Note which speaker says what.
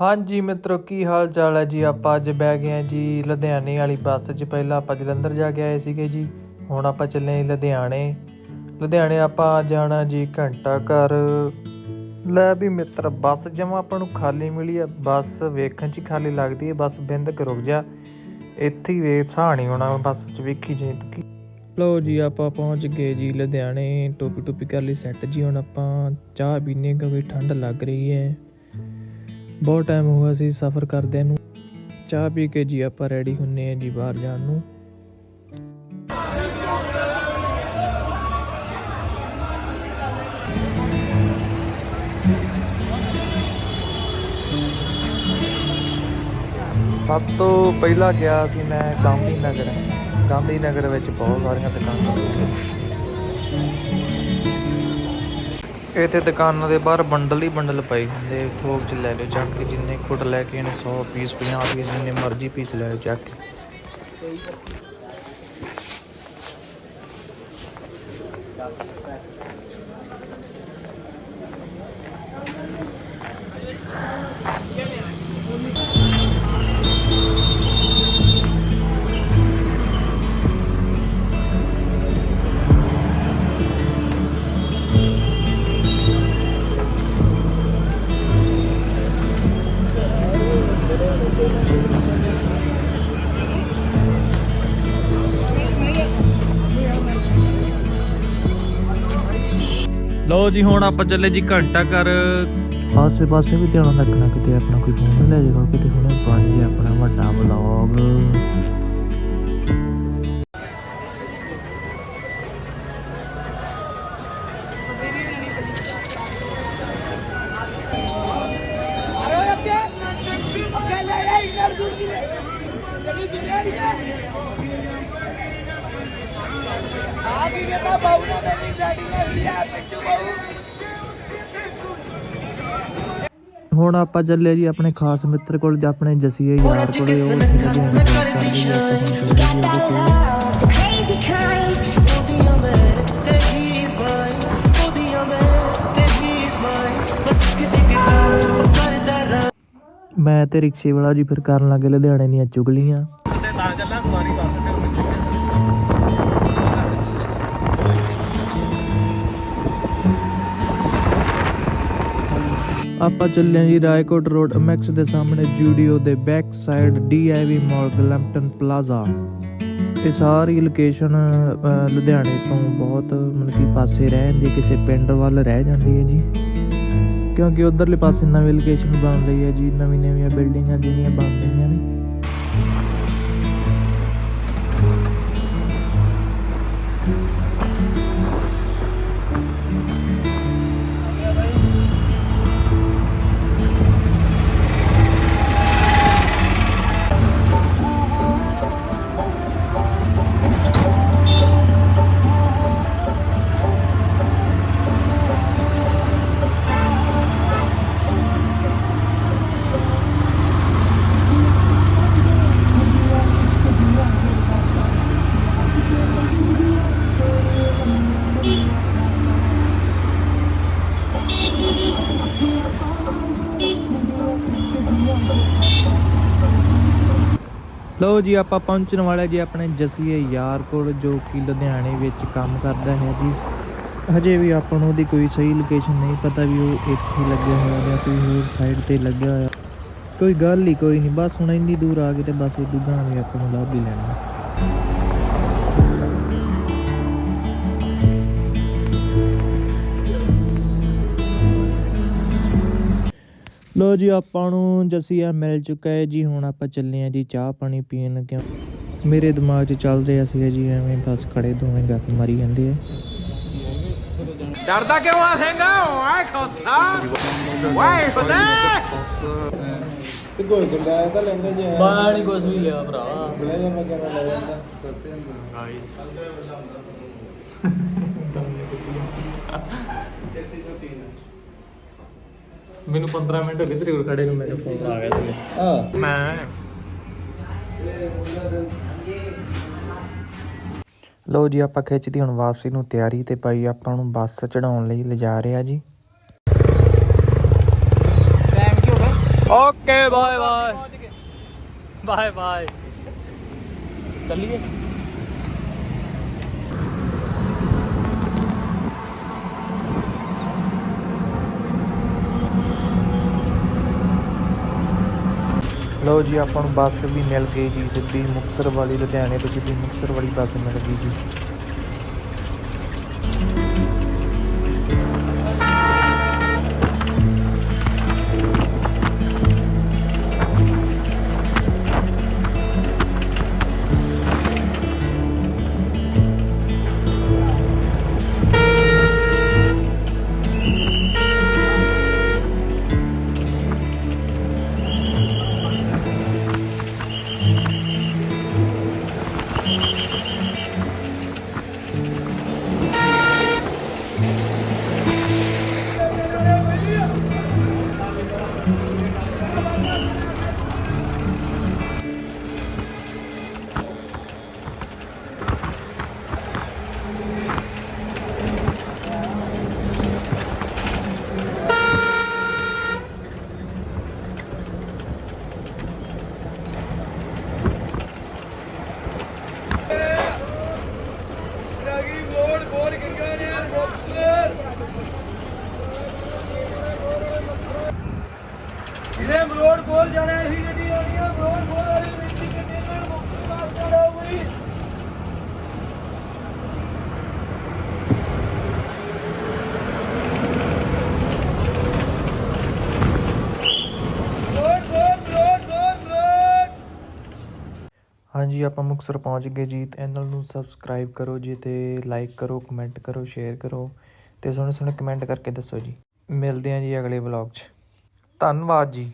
Speaker 1: ਹਾਂਜੀ ਮਿੱਤਰੋ, ਕੀ ਹਾਲ ਚਾਲ ਹੈ ਜੀ? ਆਪਾਂ ਅੱਜ ਬਹਿ ਗਏ ਹਾਂ ਜੀ ਲੁਧਿਆਣੇ ਵਾਲੀ ਬੱਸ 'ਚ। ਪਹਿਲਾਂ ਆਪਾਂ ਜਲੰਧਰ ਜਾ ਕੇ ਆਏ ਸੀਗੇ ਜੀ। ਹੁਣ ਆਪਾਂ ਚੱਲੇ ਲੁਧਿਆਣੇ। ਲੁਧਿਆਣੇ ਆਪਾਂ ਜਾਣਾ ਜੀ ਘੰਟਾ ਘਰ। ਲੈ ਵੀ ਮਿੱਤਰ, ਬੱਸ ਜਮਾ ਆਪਾਂ ਨੂੰ ਖਾਲੀ ਮਿਲੀ ਆ। ਬੱਸ ਵੇਖਣ 'ਚ ਹੀ ਖਾਲੀ ਲੱਗਦੀ ਹੈ। ਬੱਸ ਬਿੰਦ ਕੁ ਰੁਕ ਜਾ। ਇੱਥੇ ਹੀ ਵੇਖ, ਸਾਹ ਹੋਣਾ ਬੱਸ 'ਚ। ਵੇਖੀ ਜੇ ਲੋ ਜੀ, ਆਪਾਂ ਪਹੁੰਚ ਗਏ ਜੀ ਲੁਧਿਆਣੇ। ਟੋਪੀ ਟੋਪੀ ਕਰ ਲਈ ਸੈੱਟ ਜੀ। ਹੁਣ ਆਪਾਂ ਚਾਹ ਪੀਨੇ ਕਿਉਂਕਿ ਠੰਡ ਲੱਗ ਰਹੀ ਹੈ। ਬਹੁਤ ਟਾਈਮ ਹੋ ਗਿਆ ਸੀ ਸਫ਼ਰ ਕਰਦਿਆਂ ਨੂੰ। ਚਾਹ ਪੀ ਕੇ ਜੀ ਆਪਾਂ ਰੈਡੀ ਹੁੰਨੇ ਆ ਜੀ ਬਾਹਰ ਜਾਣ ਨੂੰ। ਸਭ ਤੋਂ ਪਹਿਲਾਂ ਗਿਆ ਸੀ ਮੈਂ ਗਾਂਧੀ ਨਗਰ। ਗਾਂਧੀ ਨਗਰ ਵਿੱਚ ਬਹੁਤ ਸਾਰੀਆਂ ਦੁਕਾਨਾਂ। ਇੱਥੇ ਦੁਕਾਨਾਂ ਦੇ ਬਾਹਰ ਬੰਡਲ ਹੀ ਬੰਡਲ ਪਏ ਹੁੰਦੇ ਥੋਕ ਚ ਲੈ ਲਓ ਚੱਕ ਕੇ ਜਿੰਨੇ ਕੁੱਟ ਲੈ ਕੇ ਇਹਨੇ 100 ਪੀਸ 50 ਪੀਸ, ਜਿੰਨੇ ਮਰਜ਼ੀ ਪੀਸ ਲੈ ਲਓ ਚੱਕ ਕੇ। ਲਓ ਜੀ, ਹੁਣ ਆਪਾਂ ਚੱਲੇ ਜੀ ਘੰਟਾ ਕਰ ਆਸੇ ਪਾਸੇ ਵੀ ਧਿਆਨ ਰੱਖਣਾ ਕਿਤੇ ਆਪਣਾ ਕੋਈ ਫੋਨ ਲੈ ਜਾਏਗਾ, ਕਿਤੇ ਹੁਣੇ ਬਣ ਜੇ ਆਪਣਾ ਵੱਡਾ ਵਲੌਗ ਹੁਣ ਆਪਾਂ ਚੱਲੇ ਜੀ ਆਪਣੇ ਖਾਸ ਮਿੱਤਰ ਕੋਲ ਜਾਂ ਆਪਣੇ ਜਸੀਏ ਯਾਰ ਕੋਲੇ ਚੱਲੇ. ਮੈਂ ਤੇ ਰਿਕਸ਼ੇ ਵਾਲਾ ਜੀ ਫਿਰ ਕਰਨ ਲੱਗੇ ਲੁਧਿਆਣੇ ਦੀਆਂ ਚੁਗਲੀਆਂ। ਆਪਾਂ ਚੱਲੇ ਜੀ ਰਾਏਕੋਟ ਰੋਡ ਅਮੈਕਸ ਦੇ ਸਾਹਮਣੇ ਜੂਡੀਓ ਦੇ back side D I V mall Glampton plaza ਇਹ ਸਾਰੀ ਲੋਕੇਸ਼ਨ ਲੁਧਿਆਣੇ ਤੋਂ ਬਹੁਤ, ਮਤਲਬ ਕਿ ਪਾਸੇ ਰਹਿ ਜਾਂਦੀ ਕਿਸੇ ਪਿੰਡ ਵੱਲ ਰਹਿ ਜਾਂਦੀ ਹੈ ਜੀ। ਕਿਉਂਕਿ ਉਧਰਲੇ ਪਾਸੇ ਨਵੀਂ ਲੋਕੇਸ਼ਨ ਬਣ ਰਹੀ ਹੈ ਜੀ ਨਵੀਂ ਨਵੀਆਂ ਬਿਲਡਿੰਗਾਂ ਜਿਹੜੀਆਂ ਬਣ ਰਹੀਆਂ ਨੇ। ਲਓ ਜੀ, ਆਪਾਂ ਪਹੁੰਚਣ ਵਾਲੇ ਜੀ ਆਪਣੇ ਜਸੀਏ ਯਾਰ ਕੋਲ, ਜੋ ਕਿ ਲੁਧਿਆਣੇ ਵਿੱਚ ਕੰਮ ਕਰਦਾ ਹੈ ਜੀ। ਹਜੇ ਵੀ ਆਪਾਂ ਨੂੰ ਉਹਦੀ ਕੋਈ ਸਹੀ ਲੋਕੇਸ਼ਨ ਨਹੀਂ ਪਤਾ ਵੀ ਉਹ ਇੱਥੇ ਲੱਗਿਆ ਹੋਇਆ ਜਾਂ ਕੋਈ ਹੋਰ ਸਾਈਡ ਤੇ ਲੱਗਿਆ ਹੋਇਆ। ਕੋਈ ਗੱਲ ਹੀ, ਕੋਈ ਨਹੀਂ, ਬਸ ਹੁਣ ਇੰਨੀ ਦੂਰ ਆ ਗਏ ਤੇ ਬਸ ਇਹ ਦੁੱਗਣਾ ਵੀ ਆਪਾਂ ਨੂੰ ਲੱਭ ਹੀ ਲੈਣਾ। ਲੋ ਜੀ ਆਪਾਂ ਨੂੰ ਜਸੀਆ ਮਿਲ ਚੁੱਕਾ ਹੈ ਜੀ। ਹੁਣ ਆਪਾਂ ਚੱਲੇ ਆ ਜੀ ਚਾਹ ਪਾਣੀ ਪੀਣ ਕਿਉਂ? ਮੇਰੇ ਦਿਮਾਗ 'ਚ ਚੱਲ ਰਿਹਾ ਸੀ ਜੀ ਐਵੇਂ ਬਸ ਖੜੇ ਦੋਵੇਂ ਗੱਪ ਮਾਰੀ ਜਾਂਦੇ ਆ।
Speaker 2: ਡਰਦਾ ਕਿਉਂ ਆ ਸਿੰਘਾ? ਓਏ ਖੋਸਾ। ਓਏ ਖੁਦਾ
Speaker 3: ਤੇ ਕੋਈ ਗੱਲਾਂ ਤਾਂ ਲੈਂਦੇ ਜੇ
Speaker 1: ਬਾਣੀ ਕੁਝ ਵੀ ਲਿਆ ਭਰਾ।
Speaker 3: ਲੈ ਜਾ ਮੈਂ ਕਿਹਾ ਲੈ ਜਾਂਦਾ ਸਸਤੇ ਹੁੰਦੇ
Speaker 1: ਮੈਨੂੰ 15 ਮਿੰਟ ਹੋ ਗਏ ਤੇਰੇ ਕੋਲ ਖੜੇ ਨੂੰ ਮੇਰੇ ਫੋਨ ਆ ਗਿਆ ਤੇ।
Speaker 3: ਹਾਂ।
Speaker 1: ਮੈਂ ਲੋ ਜੀ ਆਪਾਂ ਖਿੱਚਦੀ ਹੁਣ ਵਾਪਸੀ ਨੂੰ ਤਿਆਰੀ ਤੇ ਭਾਈ ਆਪਾਂ ਨੂੰ ਬੱਸ ਚੜਾਉਣ ਲਈ ਲਿਜਾ ਰਿਹਾ ਜੀ।
Speaker 2: ਟਾਈਮ ਕੀ ਹੋ ਗਿਆ?
Speaker 1: Okay bye bye bye bye ਚੱਲੀਏ। ਲਓ ਜੀ, ਆਪਾਂ ਨੂੰ ਬੱਸ ਵੀ ਮਿਲ ਗਈ ਜੀ, ਸਿੱਧੀ ਮੁਕਤਸਰ ਵਾਲੀ, ਲੁਧਿਆਣੇ ਤੋਂ ਸਿੱਧੀ ਮੁਕਤਸਰ ਵਾਲੀ ਬੱਸ ਮਿਲ ਗਈ ਜੀ।
Speaker 2: ਇਹਨੇ ਮਰੋੜ ਕੋਲ ਜਾਣਾ ਸੀ ਗੱਡੀ ਆਉਣੀ ਆ, ਮਰੋੜ ਕੋਲ ਵਾਲੀ ਵਿੱਚ ਗੱਡੀ ਨਾਲ ਮਾਰ ਜਾਣਾ ਹੋਈ
Speaker 1: ਹਾਂਜੀ, ਆਪਾਂ ਮੁਕਤਸਰ ਪਹੁੰਚ ਗਏ ਜੀ। ਚੈਨਲ ਨੂੰ ਸਬਸਕ੍ਰਾਈਬ ਕਰੋ ਜੀ ਤੇ ਲਾਈਕ ਕਰੋ ਕਮੈਂਟ ਕਰੋ ਸ਼ੇਅਰ ਕਰੋ ਤੇ ਸੋਹਣੇ ਸੋਹਣੇ ਕਮੈਂਟ ਕਰਕੇ ਦੱਸੋ ਜੀ। ਮਿਲਦੇ ਹਾਂ ਜੀ ਅਗਲੇ ਵਲੌਗ 'ਚ। ਧੰਨਵਾਦ ਜੀ।